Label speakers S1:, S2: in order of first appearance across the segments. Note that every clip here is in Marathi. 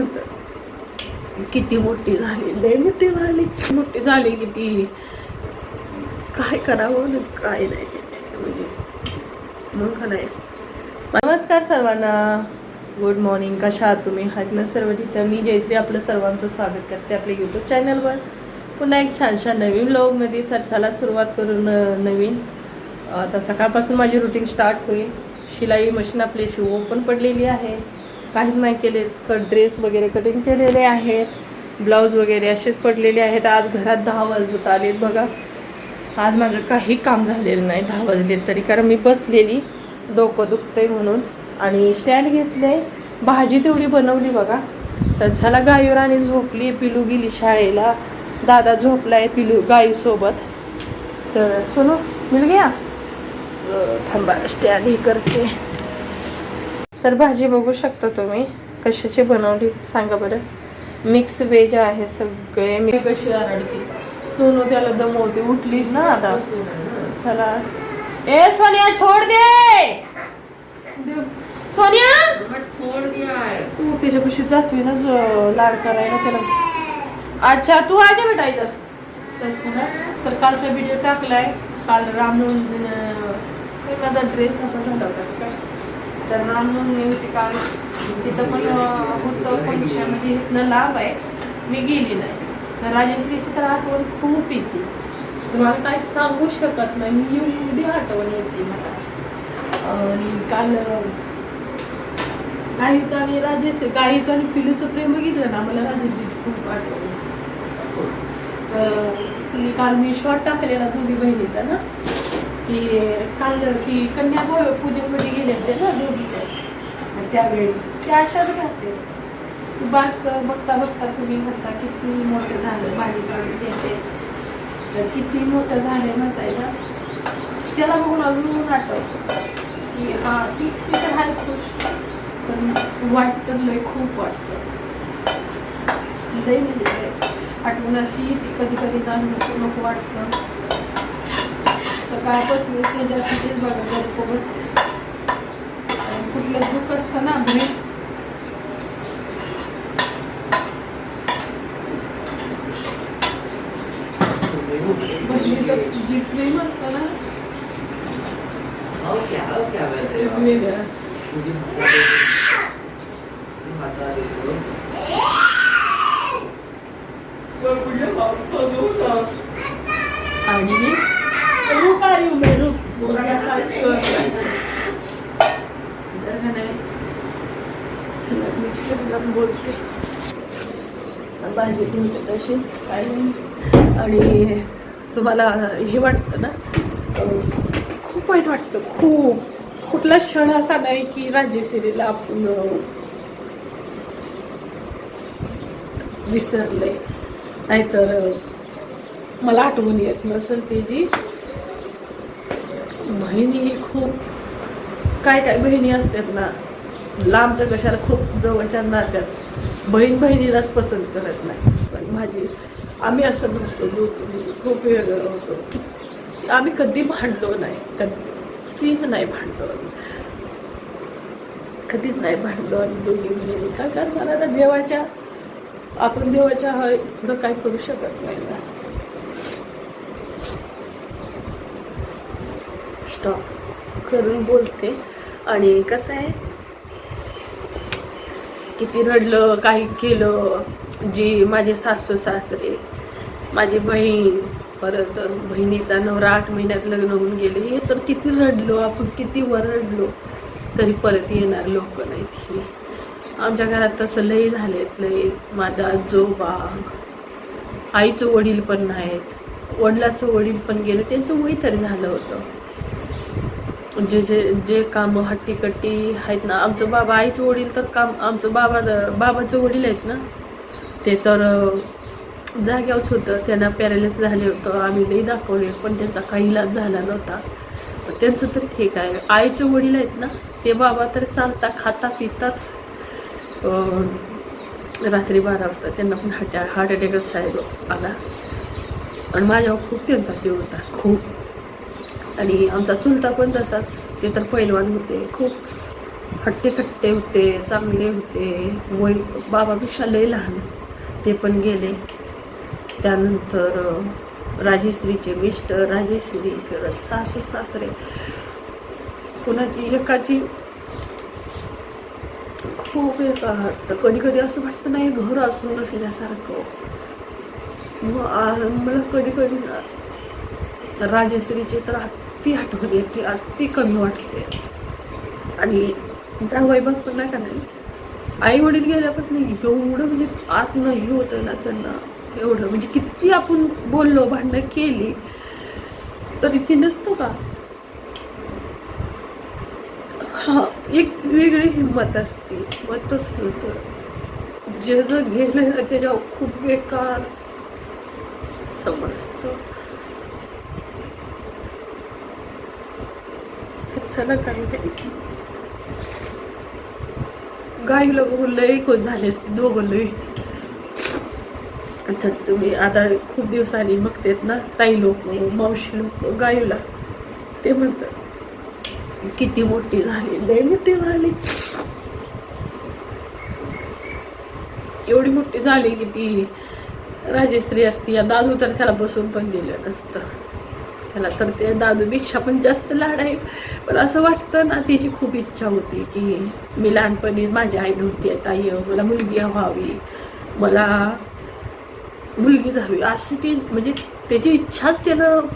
S1: नंतर किती मोठी झाली लय मोठी झाली मोठी झाली किती काय करावं काय नाही. म्हणजे मग का नाही. नमस्कार सर्वांना. गुड मॉर्निंग कशा आहात तुम्ही? हात ना सर्व ठीक आहे. मी जयश्री आपलं सर्वांचं स्वागत करते आपल्या यूट्यूब चॅनलवर पुन्हा एक छानशा नवीन ब्लॉगमध्ये चर्चाला सुरुवात करून नवीन. आता सकाळपासून माझी रुटीन स्टार्ट होईल. शिलाई मशीन आपली अशी पण पडलेली आहे. काहीच नाही केले क ड्रेस वगैरे कटिंग केलेले आहेत. ब्लाऊज वगैरे असेच पडलेले आहेत. आज घरात दहा वाजत आलेत बघा. आज माझं काही काम झालेलं नाही. दहा वाजले तरी. कारण मी बसलेली. डोकं दुखतंय म्हणून. आणि स्टँड घेतले. भाजी तेवढी बनवली बघा. तर झाला गाईवर आणि झोपली. पिलू गेली शाळेला. दादा झोपलाय पिलू गाईसोबत तर सोनू मिल गया थांबा. स्टँड ही करते. तर भाजी बघू शकता तुम्ही. कशाची बनवली? सांगा बरं. मिक्स वेज आहे सगळे. मी कशी आरडते सोनू त्याला दमवते. उठली ना आता. चला. ए सोनिया छोड दे! दे- सोनिया! तू त्याच्यापाशी जातोय ना जो लाड करायला त्याला. अच्छा तू आहे बेटा इथं? तर कालचा व्हिडिओ टाकलाय. काल रामनवमी माझा ड्रेस असा झाला होता. तर रामनवमी होती काल तिथं पण होतं फंक्शन म्हणजे इथनं लांब आहे. मी गेली नाही. तर राजश्रीची तर आठवण खूप येते. तुम्हाला काय सांगू शकत नाही. मी एवढी आठवण येते मला. आणि काल गाईचं आणि राजेश गाईचं आणि पिलूचं प्रेम बघितलं ना? मला राजेश्रीची खूप आठवण तर काल मी शॉर्ट टाकलेला दोन्ही बहिणीचा ना? की काल ती कन्या पूजेमध्ये गेले होते ना दोघी आणि त्यावेळी त्या अशाच राहते. बाग बघता बघता तुम्ही म्हणता किती मोठं झालं भाजी काढून घेते. तर किती मोठं झालं म्हणताय ना त्याला बघून अजून आठवतं. की हा ती ती तर आहे खुश पण वाटतं लय खूप वाटतं. लय म्हणजे आठवण अशी कधी कधी जाणून नको वाटतं. सकाळपासून त्याच्यासाठीच बघत गप्प बसते आणि कुठलं दुःख असतं ना बहिणीचं जे प्रेम असतं ना ते वेगळं. असतं. आणि सलग बोलते. भाजी ठेवते तशी आणि तुम्हाला हे वाटतं ना? खूप वाईट वाटतं. खूप. कुठला क्षण असा नाही की राज्यश्रीला आपण विसरले. नाहीतर मला आठवण येत नसेल त्याची बहिणी ही खूप काय काय बहिणी असतात ना लांबचं कशाला खूप जवळच्या नात्यात बहीण बहिणीलाच पसंत करत नाही. पण माझी आम्ही असं नव्हतो दोघी खूप वेगळं होतो. की आम्ही कधी भांडलो नाही कधीच नाही भांडलो. कधीच नाही भांडलो आणि दोन्ही बहिणी. काय कारण मला देवाच्या आपण देवाच्या पुढं काय करू शकत नाही ना. स्टॉप करून बोलते. आणि कसं आहे किती रडलं काही केलं जी माझे सासू सासरे माझी बहीण परत बहिणीचा नवरा आठ महिन्यात लग्न होऊन गेले हे तर किती रडलो आपण किती वरडलो तरी परत येणार लोक नाहीत ही. आमच्या घरात तसं लई झालेत लई. माझा आजोबा आईचं वडील पण नाहीत. वडिलाचं वडील पण गेलं त्यांचं वय तरी झालं होतं. जे जे जे काम हट्टीकट्टी आहेत ना आमचं बाबा आईचं वडील तर काम आमचं बाबा बाबाचं वडील आहेत ना. ते तर अं, जाग्यावरच होतं. त्यांना पॅरालिस झाले होतं. आम्ही लई दाखवले पण त्यांचा काही इलाज झाला नव्हता. तर त्यांचं तर ठीक आहे. आईचं वडील आहेत ना ते बाबा तर चालता खाता पिताच रात्री बारा वाजता त्यांना पण हार्ट हार्ट अटॅकच शाळेत आला. आणि माझ्यावर खूप त्यांचा जीव होता. खूप. आणि आमचा चुलता पण तसाच. ते तर पैलवान होते. खूप हट्टे खट्टे होते चांगले होते. वय बाबापेक्षा लय लहान ते पण गेले. त्यानंतर राजेश्रीचे मिस्टर राजेश्री परत सासू सासरे. कुणाची एकाची खूप एका वाटतं कधी कधी असं वाटतं नाही घर असून नसल्यासारखं मग मला कधी कधी राजेश्रीचे तर अति आठवण येते अति कमी वाटते. आणि जावई पण नाही का नाही? आई वडील गेल्यापासून एवढं म्हणजे आत नाही होतं ना त्यांना. एवढं. म्हणजे किती आपण बोललो भांडणं केली तरी ती नसतं का? हा एक वेगळी हिंमत असते. मग तसं होतं. जे जर गेलं ना त्याच्यावर खूप बेकार समजतं. चला काही गाईला बघून लय खुश झाले असते दोघं लय तर तुम्ही आता खूप दिवसांनी बघतेत ना ताई लोक मावशी लोक गायूला ते म्हणतात किती मोठी झाली लय मोठी झाली. एवढी मोठी झाली की ती राजेश्री असती या दादू तर त्याला बसून पण दिलं नसतं. त्याला. तर ते दादूपेक्षा पण जास्त लाड आहे. पण असं वाटतं ना तिची खूप इच्छा होती की मी लहानपणी माझी आई नव्हती ताई मला मुलगी व्हावी मला मुलगी झावी. अशी ती म्हणजे त्याची इच्छाच त्यानं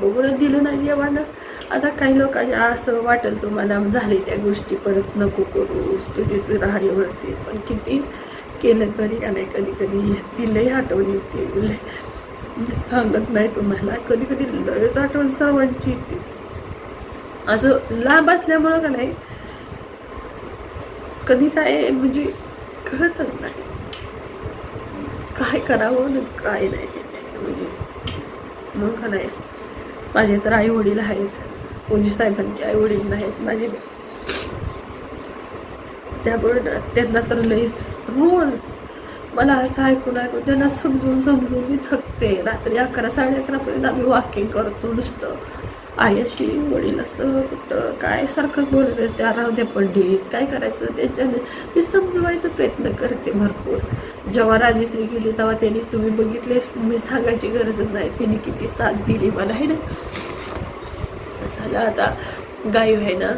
S1: बघूनच दिलं नाही देवानं. आता काही लोकांचे असं वाटेल तुम्हाला झाले त्या गोष्टी परत नको करू. तुझी राहा पण किती केलं तरी का नाही कधी कधी ती लई आठवण येते. मी सांगत नाही तुम्हाला कधी कधी लयच आठवण सर्वांची येते. असं लांब असल्यामुळं का नाही कधी काय म्हणजे कळतच नाही. काय करावं आणि काय नाही. म्हणजे म्हणून का नाही माझे तर आई वडील आहेत पोजी साहेबांचे आई वडील नाहीत माझे त्यामुळे त्यांना तर लईच रोज मला असं ऐकून ऐकून त्यांना समजून समजून मी थक असते रात्री अकरा साडे अकरापर्यंत आम्ही वॉकिंग करतो नुसतं. आई अशी वडील असं कुठं काय सारखं बोलत असते. राहू दे पंडित काय करायचं? त्याच्याने मी समजवायचा प्रयत्न करते भरपूर. जेव्हा राजेश्री गेली तेव्हा त्यांनी तुम्ही बघितलेस मी सांगायची गरजच नाही. तिने किती साथ दिली मला आहे ना? झालं आता. गायू आहे ना?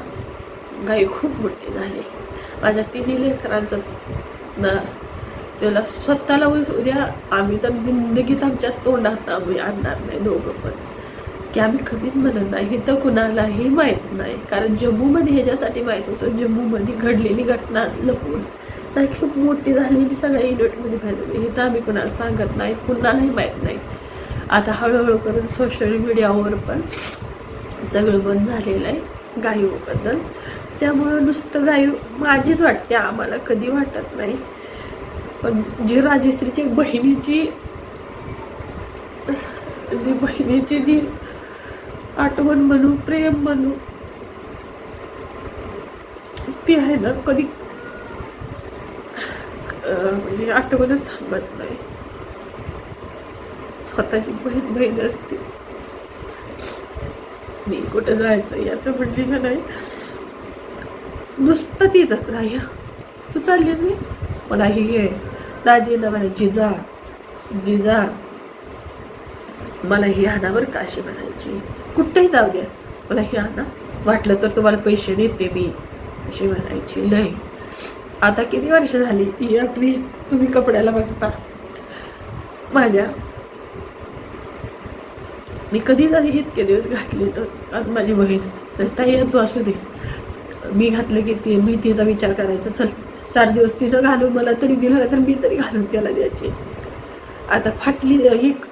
S1: गायू खूप मोठी झाली. माझ्या तिन्ही लेकरांचं ना त्याला स्वतःला उद्या उद्या आम्ही तर जिंदगीत आमच्या तोंडात आम्ही आणणार नाही दोघं पण. की आम्ही कधीच म्हणत नाही हे तर कुणालाही माहीत नाही. कारण जम्मूमध्ये ह्याच्यासाठी माहीत होतं जम्मूमध्ये घडलेली घटना लपून. नाही खूप मोठी झालेली सगळ्या युनिटमध्ये माहीत हे तर आम्ही कुणाला सांगत नाही कुणालाही माहीत नाही. आता हळूहळू करून सोशल मीडियावर पण सगळं बंद झालेलं आहे गायूबद्दल. त्यामुळं नुसतं गायू माझीच वाटते आम्हाला कधी वाटत नाही. जी राजश्रीची बहिणीची ती बहिणीची जी आठवण म्हणू प्रेम म्हणू ती आहे ना कधी म्हणजे आठवणच थांबत नाही. स्वतःची बहीण बहीण असते. मी कुठं जायचं याचं म्हणली का नाही? नुसतं तीच राह्या तू चाललीस मी मला ही आहे दाजीनं मला जिजा जिजा मला ही आणा बरं का अशी म्हणायची. कुठेही जाऊ द्या मला ही आणा. वाटलं तर तुम्हाला पैसे देते मी. अशी म्हणायची. लय. आता किती वर्ष झाली? ही आपली तुम्ही कपड्याला बघता. माझ्या मी कधीच असे इतके दिवस घातले? आणि माझी बहीण तर ताई तू असू दे. मी घातलं की ती मी तिचा विचार करायचा. चल. चार दिवस तिनं घालून मला तरी दिलं तर मी तरी घालून त्याला द्यायचे. आता फाटली एक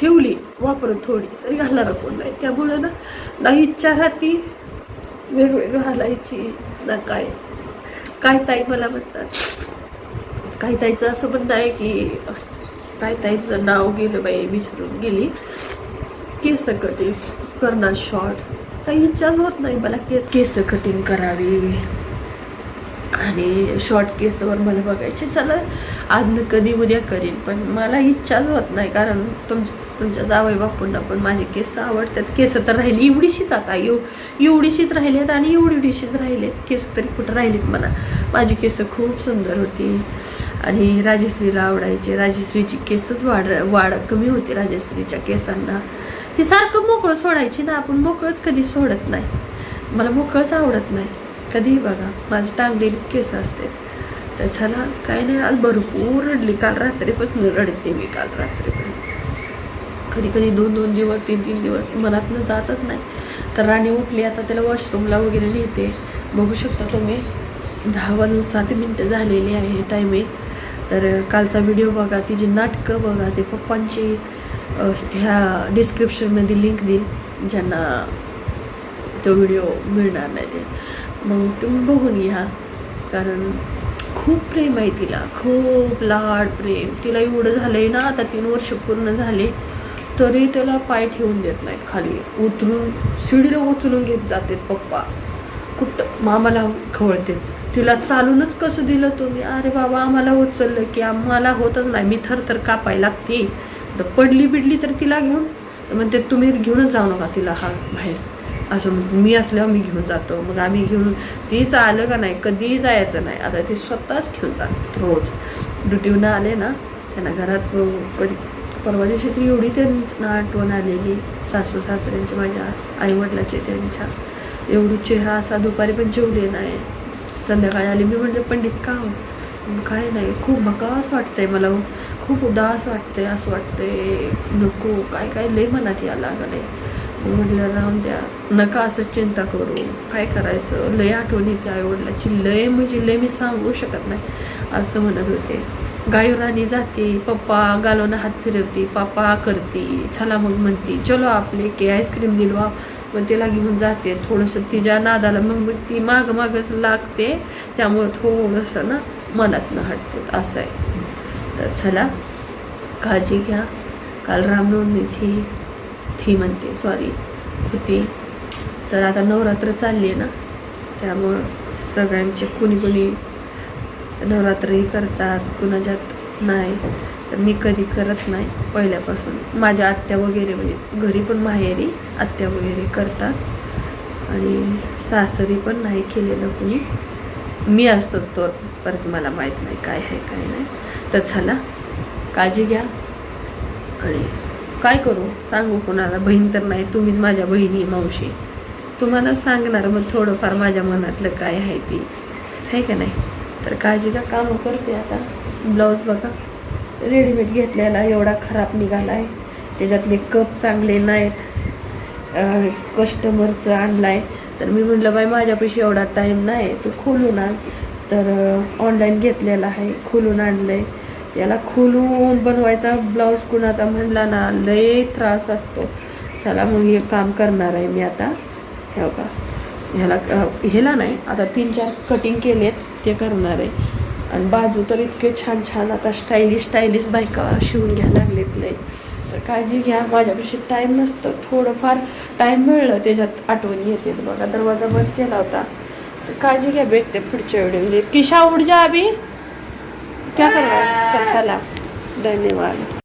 S1: ठेवली वापरून थोडी तरी घालणार कोण नाही. त्यामुळं ना ना इच्छा राहती वेगवेगळं घालायची ना काय. काय ताई मला म्हणतात? काय ताईचं असं म्हणणं आहे की काय ताईचं नाव गेलं बाई विसरून गेली. केस कटिंग करणार शॉर्ट ताई इच्छाच होत नाही मला केस. केस कटिंग करावी. आणि शॉर्ट केसवर मला बघायचे. चला आज न कधी उद्या करीन पण मला इच्छाच होत नाही कारण तुम तुमच्या जावई बापूंना पण माझे केस आवडतात. केस तर राहिली एवढीशीच आता एव एवढीशीच राहिलेत आणि एवढीशीच राहिलेत. केस तरी कुठं राहिलीत म्हणा. माझी केस खूप सुंदर होती. आणि राजश्रीला आवडायचे. राजश्रीची केसच वाढ वाढ कमी होती राजश्रीच्या केसांना. ती सारखं मोकळं सोडायची ना आपण मोकळंच कधी सोडत नाही. मला मोकळंच आवडत नाही. कधीही बघा माझी टांगलेलीच केस असते. तर काय नाही आज भरपूर रडली. काल रात्रीपासून रडते मी काल रात्रीपासून. कधी कधी दोन दोन दिवस तीन तीन दिवस मनातनं जातच नाही. तर राणी उठली आता त्याला वॉशरूमला वगैरे नेते. बघू शकता तुम्ही दहा वाजून सात मिनटं झालेली आहे टायमिंग तर कालचा व्हिडिओ बघा तिची नाटकं बघा ते पप्पांची ह्या डिस्क्रिप्शनमध्ये लिंक देईल ज्यांना तो व्हिडिओ मिळणार नाही ते. मग तुम्ही बघून घ्या. कारण खूप प्रेम आहे तिला. खूप लाड प्रेम. तिला एवढं झालं आहे ना आता तीन वर्ष पूर्ण झाले तरी त्याला पाय ठेवून देत नाहीत खाली. उतरून शिडीला उचलून घेत जातात पप्पा. कुठं? मामाला खवळते तिला चालूनच कसं दिलं तुम्ही? अरे बाबा आम्हाला उचललं की आम्हाला होतच नाही. मी थर थर कापाय लागते. पडली बिडली तर तिला घेऊन? म्हणते तुम्ही घेऊनच जाऊ नका तिला हा बाहेर. असं मी असल्यावर मी घेऊन जातो. मग आम्ही घेऊन तीच आलं का नाही कधीही जायचं नाही. आता ती स्वतःच घेऊन जातो रोज. ड्युटीवनं आले ना त्यांना घरात कधी परवा दिवशी ती एवढी त्यांना आठवण आलेली. सासू सासऱ्यांच्या माझ्या आईवडिलाचे त्यांच्या. एवढी चेहरा असा दुपारी पण जेवले नाही. संध्याकाळी आली मी म्हणले पंडित का हो? काय नाही खूप भकास वाटतंय मला हो. खूप उदास वाटतंय असं वाटतंय. नको काय काय लय मनात यायला लागलं आहे म्हटलं राहून द्या. नका असं चिंता करू. काय करायचं? लय आठवण येते आईवडिलाची. लय म्हणजे लय मी सांगू शकत नाही. असं म्हणत होते. गायुराणी जाते. पप्पा गालोना हात फिरवते. पापा करते. चला मग म्हणते. चलो आपले की आईस्क्रीम दिलवा. मग तिला घेऊन जाते. थोडंसं तिच्या नादाला मग मग ती माग मागच लागते. त्यामुळं थोडंसं ना मनातनं हटते असं आहे. तर चला काळजी घ्या. काल रामनवमी थी म्हणते सॉरी होती. तर आता नवरात्र चालली आहे ना त्यामुळं सगळ्यांचे कुणी कुणी नवरात्रही करतात कुणाच्यात नाही. तर मी कधी करत नाही पहिल्यापासून. माझ्या आत्या वगैरे म्हणजे घरी पण माहेरी आत्या वगैरे करतात. आणि सासरी पण नाही केलेलं कुणी. मी असतोच तो परत मला माहीत नाही काय आहे काय नाही. तर झाला काळजी घ्या. आणि काय करू? सांगू कोणाला? बहीण तर नाही तुम्हीच माझ्या बहिणी मावशी. तुम्हाला सांगणार मग थोडंफार माझ्या मनातलं काय आहे ती. आहे का नाही? तर काळजी का कामं करते आता. ब्लाऊज बघा. रेडीमेड घेतलेला एवढा खराब निघाला आहे त्याच्यातले कप चांगले नाहीत. कस्टमरचं आणला आहे तर मी म्हटलं बाई माझ्यापाशी एवढा टाईम नाही तू खोलून आण. तर ऑनलाईन घेतलेला आहे खोलून आणलं आहे याला खोलून बनवायचा ब्लाऊज कुणाचा म्हणला ना लय त्रास असतो. चला मग हे काम करणार आहे मी आता. हे का ह्याला ह्याला नाही आता तीन चार कटिंग केलेत ते करणार आहे. आणि बाजू तर इतके छान छान आता स्टायलिश स्टायलिश बायका शिवून घ्यायला लागलेत नाही तर काळजी घ्या माझ्यापाशी टाईम नसतं. थोडंफार टाईम मिळलं त्याच्यात आठवणी येते बघा. दरवाजा बंद केला होता. तर काळजी घ्या भेटते पुढच्या व्हिडिओ किशा उड जा अभी. क्या कर रहा है धन्यवाद।